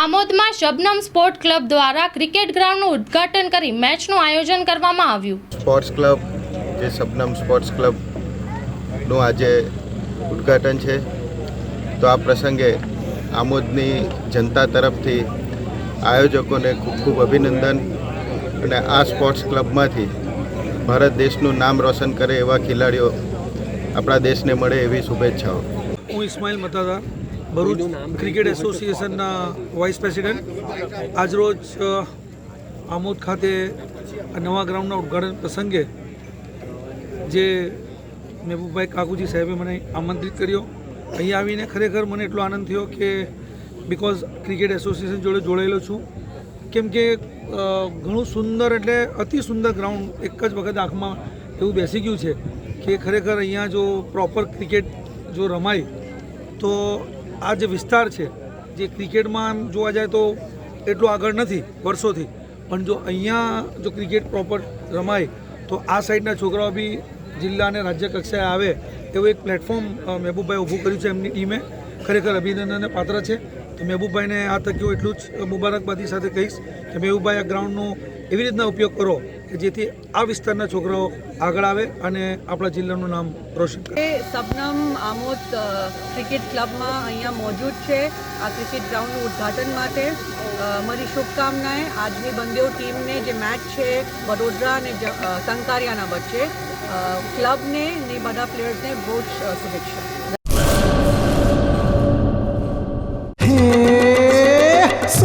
આમોદમાં Shabnam sport club દ્વારા cricket ગ્રાઉન્ડનું ઉદ્ઘાટન કરી મેચનું આયોજન કરવામાં આવ્યું. સ્પોર્ટ્સ ક્લબ જે શબનમ સ્પોર્ટ્સ ક્લબનું આજે ઉદ્ઘાટન છે તો આ પ્રસંગે આમોદની જનતા તરફથી આયોજકોને ખૂબ ખૂબ અભિનંદન અને આ સ્પોર્ટ્સ ક્લબમાંથી ભારત દેશનું નામ રોશન કરે એવા ખેલાડીઓ આપણા દેશને મળે એવી શુભેચ્છાઓ. હું ઇસ્માઇલ મતાદાર ભરૂચ ક્રિકેટ એસોસિએશનના વાઇસ પ્રેસિડેન્ટ. આજરોજ આમોદ ખાતે નવા ગ્રાઉન્ડના ઉદઘાટન પ્રસંગે જે મહેબૂબભાઈ કાકુજી સાહેબે મને આમંત્રિત કર્યો. અહીં આવીને ખરેખર મને એટલો આનંદ થયો કે બિકોઝ ક્રિકેટ એસોસિએશન જોડે જોડાયેલો છું. કેમ કે ઘણું સુંદર એટલે અતિ સુંદર ગ્રાઉન્ડ એક જ વખત આંખમાં એવું બેસી ગયું છે કે ખરેખર અહીંયા જો પ્રોપર ક્રિકેટ જો રમાય, તો આ જે વિસ્તાર છે, જે ક્રિકેટમાં જોવા જાય તો એટલું આગળ નથી વર્ષોથી. પણ જો અહીંયા જો ક્રિકેટ પ્રોપર રમાય, તો આ સાઈડના છોકરાઓ બી જિલ્લા અને રાજ્ય કક્ષાએ આવે એવું એક પ્લેટફોર્મ મહેબૂબભાઈ ઊભું કર્યું છે એમની ટીમે. ખરેખર અભિનંદનને પાત્ર છે. તો મહેબૂબભાઈને આ તકીઓ એટલું જ મુબારકબાદી સાથે કહીશ કે મહેબૂબભાઈ આ ગ્રાઉન્ડનો એવી રીતના ઉપયોગ કરો કે જેથી આ વિસ્તારના છોકરાઓ આગળ આવે અને આપણા જિલ્લાનું નામ રોશન કરે. સબનમ આમોદ ક્રિકેટ ક્લબમાં અહીંયા મોજૂદ છે. આ ક્રિકેટ ગ્રાઉન્ડનું ઉદ્ઘાટન માટે મારી શુભકામનાએ આજની બંદેવ ટીમને જે મેચ છે, વડોદરા અને સંકારિયાના વચ્ચે ક્લબને ને બધા પ્લેયર્સને બહુ જ શુભેચ્છા.